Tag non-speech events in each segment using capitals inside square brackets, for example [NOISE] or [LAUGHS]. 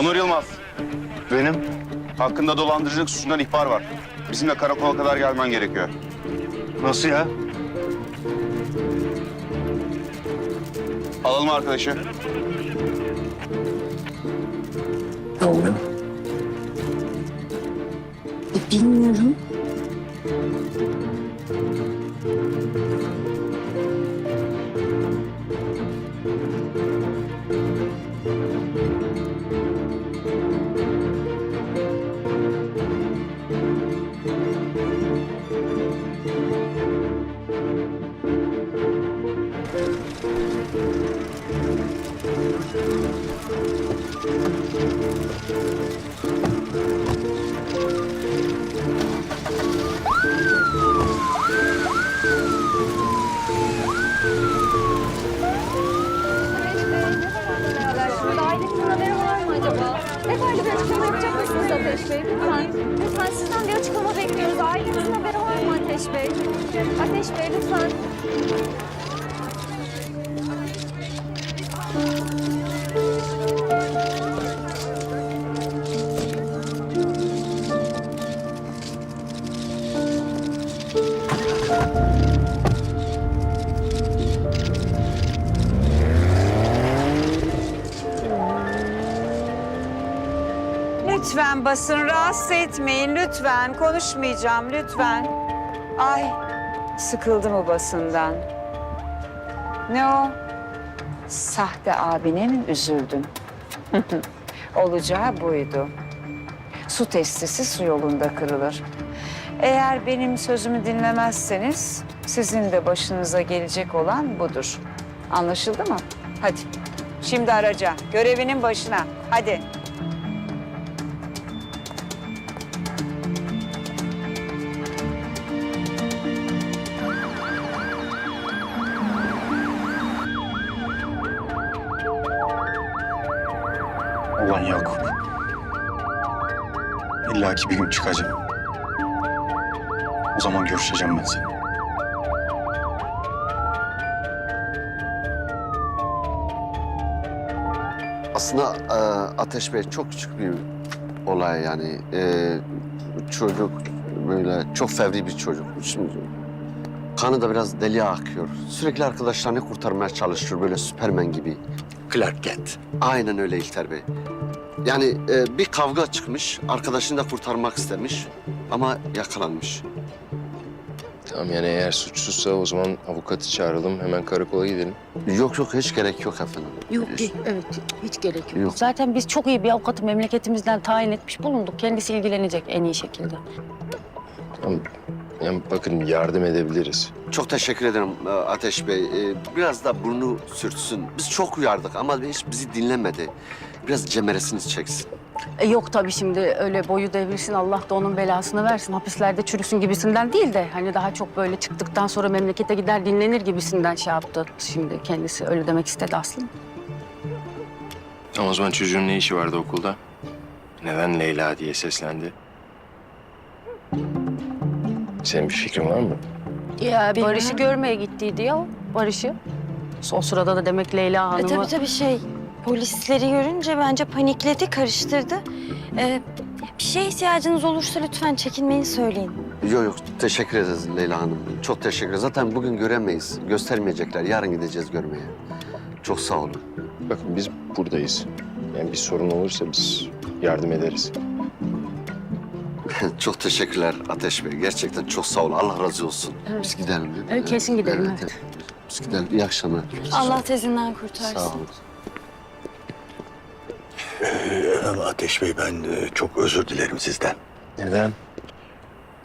Onur Yılmaz. Benim. Hakkında dolandırıcılık suçundan ihbar var. Bizimle karakola kadar gelmen gerekiyor. Nasıl ya? Alalım arkadaşı. Ne oluyor? Bilmiyorum. Ateş Bey lütfen. Lütfen basın rahatsız etmeyin lütfen. Konuşmayacağım lütfen. Ay sıkıldı mı basından? Ne o? Sahte abine mi üzüldün? [LAUGHS] Olacağı buydu. Su testisi su yolunda kırılır. Eğer benim sözümü dinlemezseniz sizin de başınıza gelecek olan budur. Anlaşıldı mı? Hadi. Şimdi araca. Görevinin başına. Hadi. İlla ki bir gün çıkacağım. O zaman görüşeceğim ben seni. Aslında e, Ateş Bey çok küçük bir olay yani. E, çocuk böyle çok fevri bir çocuk. Şimdi kanı da biraz deli akıyor. Sürekli arkadaşlarını kurtarmaya çalışıyor böyle Süpermen gibi. Clark Kent. Aynen öyle İlter Bey. Yani e, bir kavga çıkmış, arkadaşını da kurtarmak istemiş ama yakalanmış. Tamam yani eğer suçsuzsa o zaman avukatı çağıralım. Hemen karakola gidelim. Yok yok hiç gerek yok efendim. Yok değil, evet hiç gerek yok. Yok. Zaten biz çok iyi bir avukatı memleketimizden tayin etmiş bulunduk. Kendisi ilgilenecek en iyi şekilde. Tamam. Yani bakın yardım edebiliriz. Çok teşekkür ederim e, Ateş Bey. E, Biraz da burnu sürtsün. Biz çok uyardık ama hiç bizi dinlemedi. Biraz cemeresini çeksin. E, yok tabii şimdi öyle boyu devrilsin Allah da onun belasını versin. Hapislerde çürüsün gibisinden değil de hani daha çok böyle çıktıktan sonra memlekete gider dinlenir gibisinden şey yaptı. Şimdi kendisi öyle demek istedi aslında. Ama o zaman çocuğun ne işi vardı okulda? Neden Leyla diye seslendi? Senin bir fikrin var mı? Ya Barış'ı görmeye gittiydi ya Barış'ı. O sırada da demek Leyla E, Hanım'ı... tabii tabii şey polisleri görünce bence panikledi, karıştırdı. E, bir şeye ihtiyacınız olursa lütfen çekinmeyin söyleyin. Yok yok teşekkür ederiz Leyla Hanım. Çok teşekkür ederiz. Zaten bugün göremeyiz. Göstermeyecekler. Yarın gideceğiz görmeye. Çok sağ olun. Bakın biz buradayız. Yani bir sorun olursa biz yardım ederiz. [LAUGHS] çok teşekkürler Ateş Bey. Gerçekten çok sağ olun. Allah razı olsun. Evet. Biz gidelim? Evet, kesin gidelim, evet. Biz gidelim. İyi akşamlar. Allah tezinden kurtarsın. Sağ olun. Ama Ateş Bey ben e, çok özür dilerim sizden. Neden?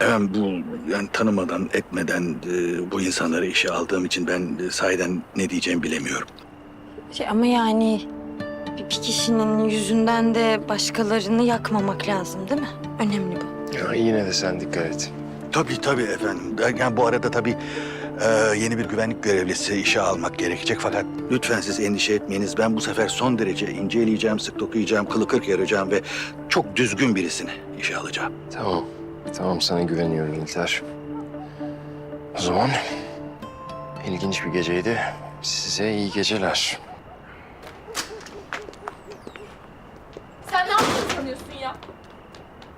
Efendim bu yani tanımadan etmeden e, bu insanları işe aldığım için ben e, sahiden ne diyeceğimi bilemiyorum. Şey, ama yani bir, bir kişinin yüzünden de başkalarını yakmamak lazım değil mi? Önemli bu. Ya yine de sen dikkat et. Tabii tabii efendim. Yani bu arada tabii e, yeni bir güvenlik görevlisi işe almak gerekecek. Fakat lütfen siz endişe etmeyiniz. Ben bu sefer son derece inceleyeceğim, sık dokuyacağım, kılı kırk yarayacağım ve çok düzgün birisini işe alacağım. Tamam. Tamam sana güveniyorum İlter. O zaman ilginç bir geceydi. Size iyi geceler. Sen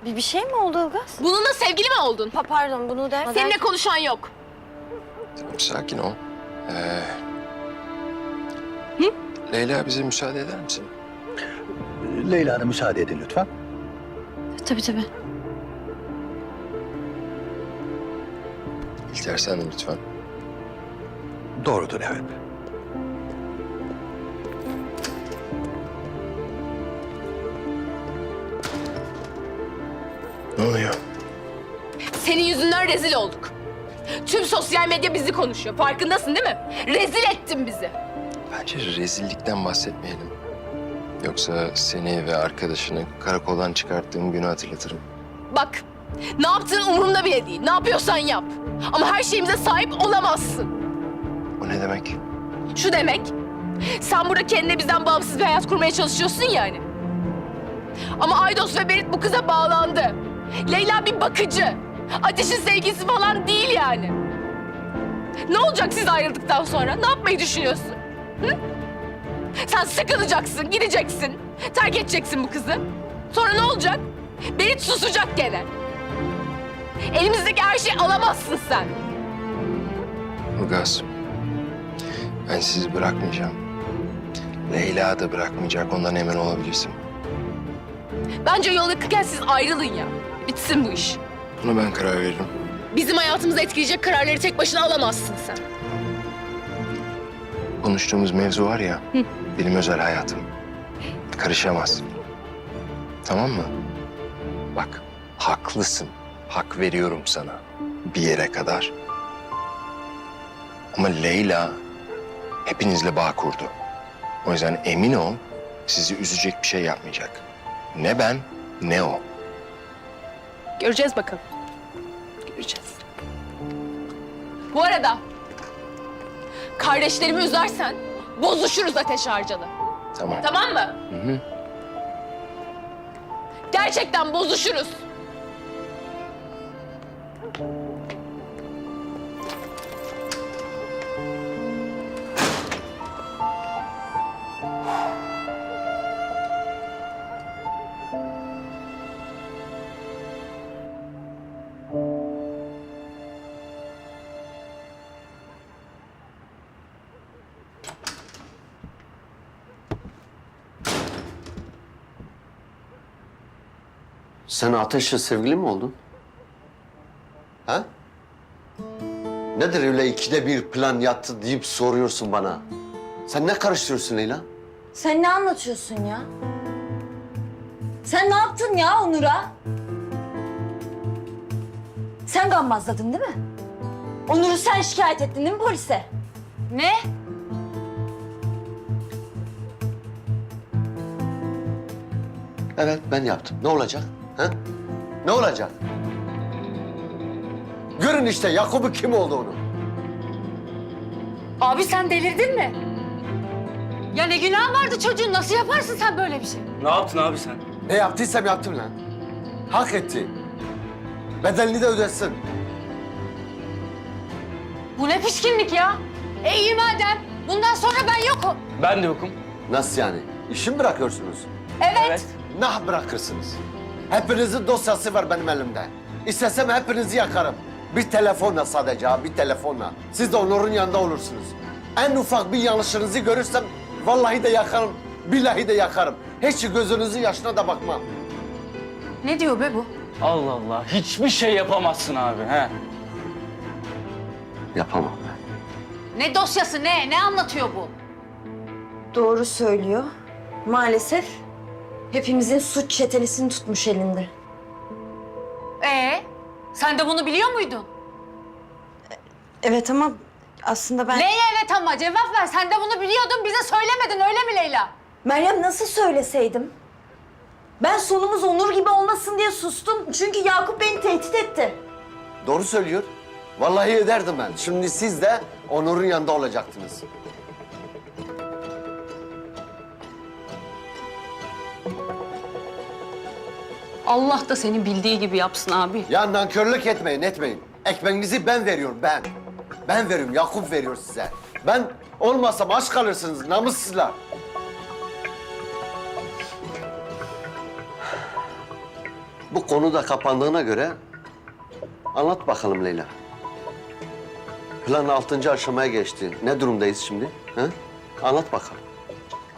Bir, bir şey mi oldu Ilgaz? Bununla sevgili mi oldun? Pa pardon bunu der. Seninle konuşan yok. Tamam, sakin ol. Ee... Leyla bize müsaade eder misin? Leyla Hanım müsaade edin lütfen. Tabii tabii. İlter sen de lütfen. Doğrudur evet. Ne oluyor? Senin yüzünden rezil olduk. Tüm sosyal medya bizi konuşuyor. Farkındasın değil mi? Rezil ettin bizi. Bence rezillikten bahsetmeyelim. Yoksa seni ve arkadaşını karakoldan çıkarttığım günü hatırlatırım. Bak, ne yaptığın umurumda bile değil. Ne yapıyorsan yap. Ama her şeyimize sahip olamazsın. O ne demek? Şu demek, sen burada kendine bizden bağımsız bir hayat kurmaya çalışıyorsun yani. Ama Aydos ve Berit bu kıza bağlandı. Leyla bir bakıcı. Ateşin sevgisi falan değil yani. Ne olacak siz ayrıldıktan sonra? Ne yapmayı düşünüyorsun? Hı? Sen sıkılacaksın, gideceksin. Terk edeceksin bu kızı. Sonra ne olacak? Berit susacak gene. Elimizdeki her şeyi alamazsın sen. Ilgaz. Ben sizi bırakmayacağım. Leyla da bırakmayacak. Ondan emin olabilirsin. Bence yol yakınken siz ayrılın ya. Bitsin bu iş. Buna ben karar veririm. Bizim hayatımızı etkileyecek kararları tek başına alamazsın sen. Konuştuğumuz mevzu var ya, benim özel hayatım. Karışamaz. Tamam mı? Bak, haklısın. Hak veriyorum sana. Bir yere kadar. Ama Leyla hepinizle bağ kurdu. O yüzden emin ol, sizi üzecek bir şey yapmayacak. Ne ben, ne o. Göreceğiz bakalım. Göreceğiz. Bu arada kardeşlerimi üzersen bozuşuruz ateş harcalı. Tamam. Tamam mı? Hı hı. Gerçekten bozuşuruz. Sen Ateş'le sevgili mi oldun? Ha? Nedir öyle ikide bir plan yattı deyip soruyorsun bana? Sen ne karıştırıyorsun Leyla? Sen ne anlatıyorsun ya? Sen ne yaptın ya Onur'a? Sen gammazladın değil mi? Onur'u sen şikayet ettin değil mi polise? Ne? Evet ben yaptım. Ne olacak? Ha? Ne olacak? Görün işte Yakup'u kim olduğunu. Abi sen delirdin mi? Ya ne günah vardı çocuğun? Nasıl yaparsın sen böyle bir şey? Ne yaptın abi sen? Ne yaptıysam yaptım lan. Hak etti. Bedelini de ödesin. Bu ne pişkinlik ya? E iyi madem. Bundan sonra ben yokum. Ben de yokum. Nasıl yani? İşi mi bırakıyorsunuz? Evet. Nah bırakırsınız. Hepinizin dosyası var benim elimde. İstesem hepinizi yakarım. Bir telefonla sadece ha, bir telefonla. Siz de Onur'un yanında olursunuz. En ufak bir yanlışınızı görürsem vallahi de yakarım, billahi de yakarım. Hiç gözünüzün yaşına da bakmam. Ne diyor be bu? Allah Allah. Hiçbir şey yapamazsın abi. He. Yapamam. Ne dosyası ne? Ne anlatıyor bu? Doğru söylüyor. Maalesef hepimizin suç çetelesini tutmuş elinde. Ee, sen de bunu biliyor muydun? Evet ama aslında ben... Neye evet ama cevap ver. Sen de bunu biliyordun bize söylemedin öyle mi Leyla? Meryem nasıl söyleseydim? Ben sonumuz Onur gibi olmasın diye sustum. Çünkü Yakup beni tehdit etti. Doğru söylüyor. Vallahi ederdim ben. Şimdi siz de Onur'un yanında olacaktınız. Allah da senin bildiği gibi yapsın abi. Ya nankörlük etmeyin, etmeyin. Ekmeğinizi ben veriyorum, ben. Ben veriyorum, Yakup veriyor size. Ben olmasam aç kalırsınız, namussuzlar. bu konu da kapandığına göre anlat bakalım Leyla. Plan altıncı aşamaya geçti. Ne durumdayız şimdi? Ha? Anlat bakalım.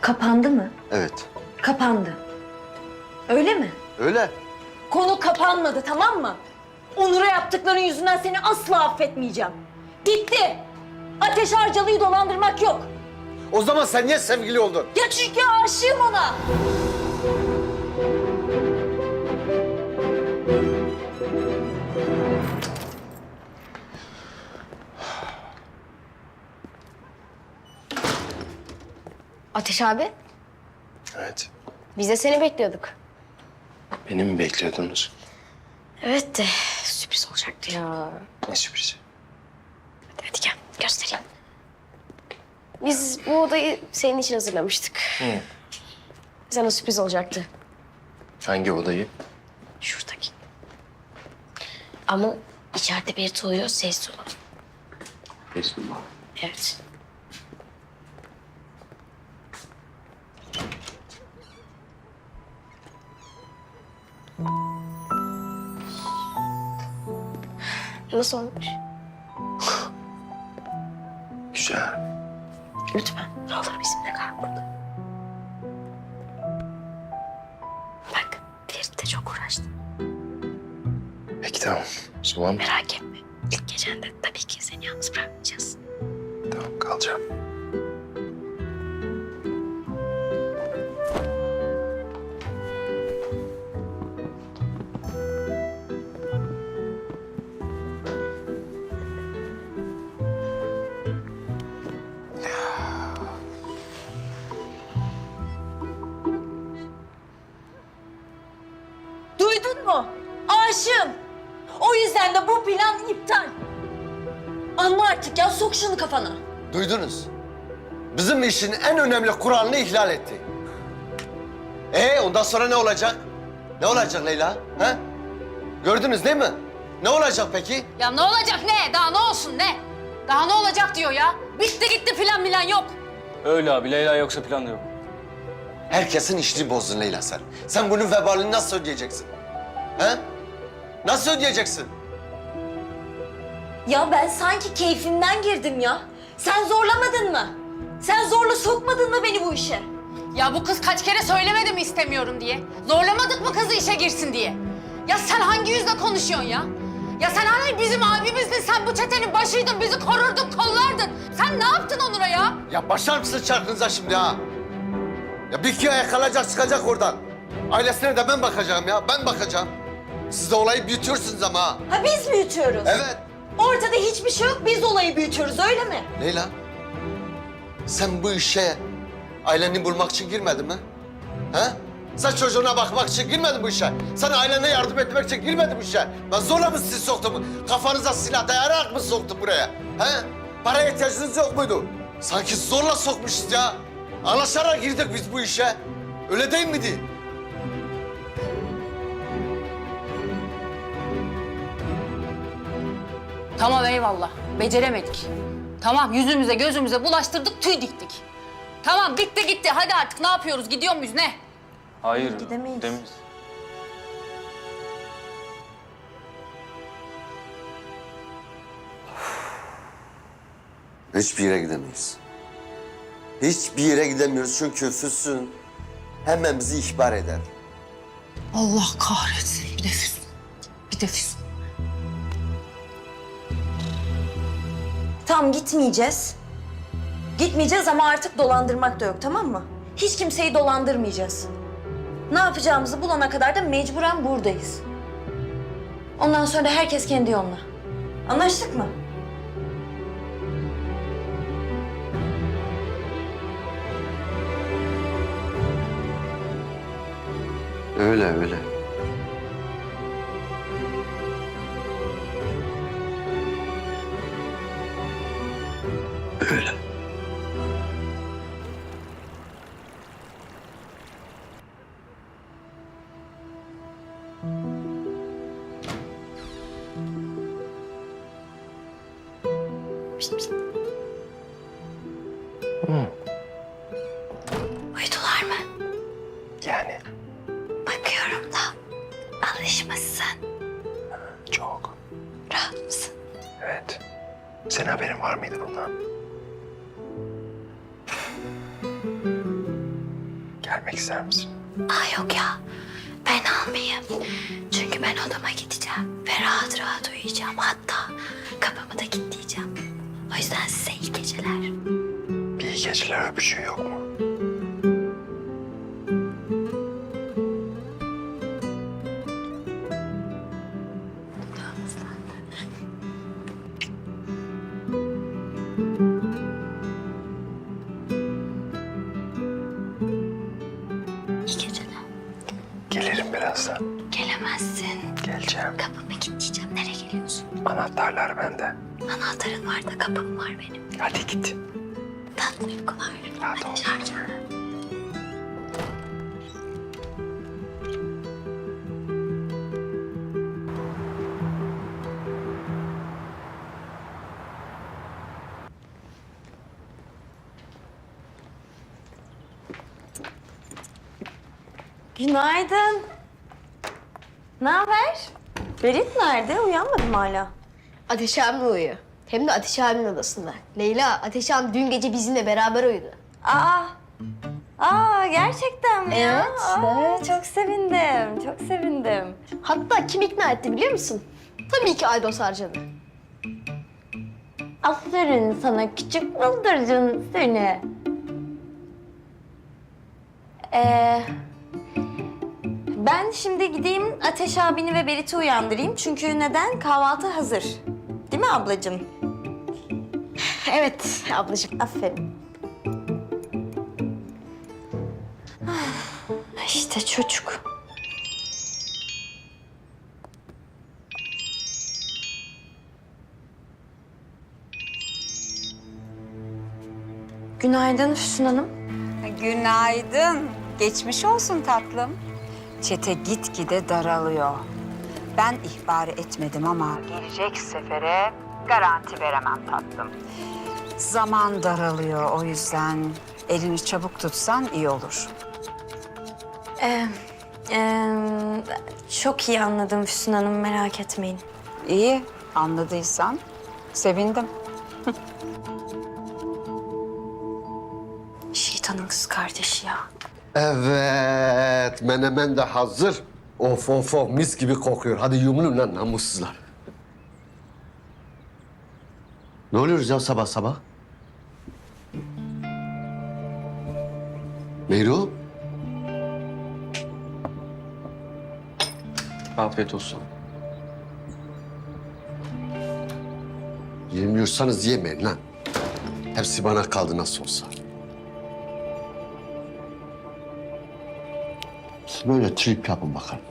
Kapandı mı? Evet. Kapandı. Öyle mi? Öyle. Konu kapanmadı tamam mı? Onur'a yaptıkların yüzünden seni asla affetmeyeceğim. Bitti. Ateş Harcalı'yı dolandırmak yok. O zaman sen niye sevgili oldun? Ya çünkü aşığım ona. Ateş abi, Evet. biz de seni bekliyorduk. Beni mi bekliyordunuz? Evet de sürpriz olacaktı ya. Ne sürprizi? Hadi gel, göstereyim. Biz bu odayı senin için hazırlamıştık. Sana sürpriz olacaktı. Hangi odayı? Şuradaki. Ama içeride Berit uyuyor, sessiz olun. Evet. Nasıl olmuş? [LAUGHS] Güzel. Lütfen ne olur bizimle kal burada. Bak Ferit de çok uğraştı. Peki tamam. O zaman Merak etme. İlk gecende tabii ki seni yalnız bırakmayacağız. tamam kalacağım. Plan iptal. Anla artık ya sok şunu kafana. Duydunuz. Bizim işin en önemli kuralını ihlal etti. Ee ondan sonra ne olacak? Ne olacak Leyla? Ha? Gördünüz değil mi? Ne olacak peki? Ya ne olacak ne? Daha ne olsun ne? Daha ne olacak diyor ya. Bitti gitti filan milan yok. Öyle abi. Leyla yoksa plan da yok. Herkesin işini bozdun Leyla sen. Sen bunun vebalini nasıl ödeyeceksin? Ha? Nasıl ödeyeceksin? Ya ben sanki keyfimden girdim ya. Sen zorlamadın mı? Sen zorla sokmadın mı beni bu işe? Ya bu kız kaç kere söylemedi mi istemiyorum diye? Zorlamadık mı kızı işe girsin diye? Ya sen hangi yüzle konuşuyorsun ya? Ya sen hani bizim abimizdin, sen bu çetenin başıydın, bizi korurdun, kollardın. Sen ne yaptın Onur'a ya? Ya başlar mısın çarkınıza şimdi ha? Ya bir iki yakalayacak çıkacak oradan. Ailesine de ben bakacağım ya, ben bakacağım. Siz de olayı büyütüyorsunuz ama ha. Ha biz büyütüyoruz. Evet. Ortada hiçbir şey yok biz olayı büyütüyoruz öyle mi? Leyla, sen bu işe aileni bulmak için girmedin mi? Ha? Sen çocuğuna bakmak için girmedin bu işe. Sen ailene yardım etmek için girmedin bu işe. Ben zorla mı sizi soktum? Kafanıza silah dayayarak mı soktum buraya? Ha? Para ihtiyacınız yok muydu? Sanki zorla sokmuşuz ya. Anlaşarak girdik biz bu işe. Öyle değil miydi? Tamam eyvallah, beceremedik. Tamam yüzümüze gözümüze bulaştırdık, tüy diktik. Tamam bitti gitti, hadi artık ne yapıyoruz, gidiyor muyuz ne? Hayır. Gidemeyiz. Gidemeyiz. Hiçbir yere gidemeyiz. Hiçbir yere gidemiyoruz çünkü Füsun hemen bizi ihbar eder. Allah kahretsin. Bir de Füsun. Bir de Füsun. Tamam gitmeyeceğiz. Gitmeyeceğiz ama artık dolandırmak da yok tamam mı? Hiç kimseyi dolandırmayacağız. Ne yapacağımızı bulana kadar da mecburen buradayız. Ondan sonra herkes kendi yoluna. Anlaştık mı? Öyle. Öyle. Biliyorum da alışmışsın. Çok. Rahat mısın? Evet. Senin haberin var mıydı bundan? Gelmek ister misin? Aa yok ya. Ben almayayım. Çünkü ben odama gideceğim ve rahat rahat uyuyacağım. Hatta kapımı da kilitleyeceğim. O yüzden size iyi geceler. İyi geceler öpücüğü yok mu? Birazdan. Gelemezsin. Geleceğim. Kapımı kilitleyeceğim. Nereye geliyorsun? Anahtarlar bende. Anahtarın var da kapım var benim. Hadi git. Tatlı uykular. Rahat ol. Şarjı. Günaydın. Ne haber? Berit nerede? Uyanmadım hala. Ateş abim uyuyor. Hem de Ateş abimin odasında. Leyla, Ateş abim dün gece bizimle beraber uyudu. Aa. Aa gerçekten mi ya? Evet, Aa, Çok sevindim. Çok sevindim. Hatta kim ikna etti biliyor musun? Tabii ki Aydos harcadı. Aferin sana küçük bıldırcın seni. Ee, ben şimdi gideyim Ateş abini ve Berit'i uyandırayım. Çünkü neden? Kahvaltı hazır. Değil mi ablacığım? Evet ablacığım. Aferin. Ah, İşte çocuk. Günaydın Füsun Hanım. Günaydın. Geçmiş olsun tatlım. Çete gitgide daralıyor. Ben ihbar etmedim ama gelecek sefere garanti veremem tatlım. Zaman daralıyor o yüzden elini çabuk tutsan iyi olur. Ee, ee, çok iyi anladım Füsun Hanım merak etmeyin. İyi anladıysan sevindim. Şeytanın kız kardeşi ya. Evet, menemen de hazır. Of of of, mis gibi kokuyor. Hadi yumulun lan namussuzlar. Ne oluyoruz ya sabah sabah? Meyru? Afiyet olsun. Yemiyorsanız yemeyin lan. Hepsi bana kaldı nasıl olsa. Böyle trip yapın bakalım.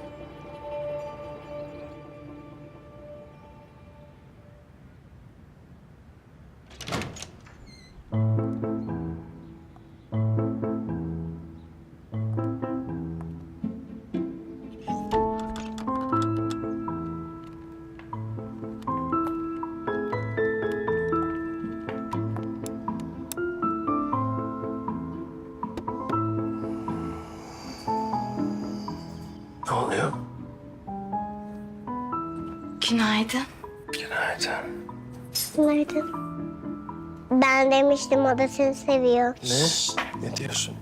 Günaydın. Günaydın. Günaydın. Ben demiştim o da seni seviyor. Ne? Ne diyorsun?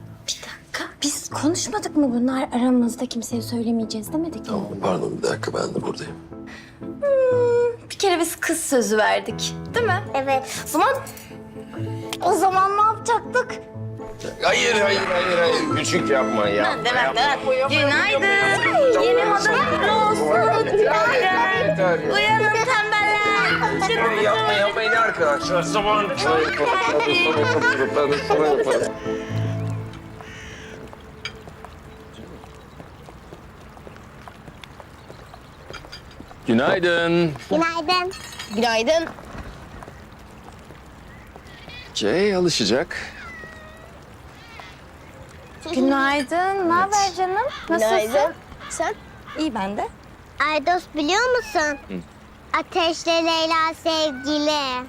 Ka- Biz konuşmadık mı bunlar aramızda kimseye söylemeyeceğiz demedik mi? Pardon bir dakika ben de buradayım. Bir kere biz kız sözü verdik değil mi? Evet. O zaman... O zaman ne yapacaktık? Hayır hayır hayır hayır. Küçük yapma ya. Günaydın. Yeni moda kutlu olsun. Günaydın. Uyanın tembeller. Yapma yapmayın arkadaşlar. Zaman. Günaydın. Günaydın. Günaydın. Jay alışacak. Günaydın. Ne haber canım? Günaydın. Sen? İyi ben de. Aydos biliyor musun? Ateşle Leyla sevgili.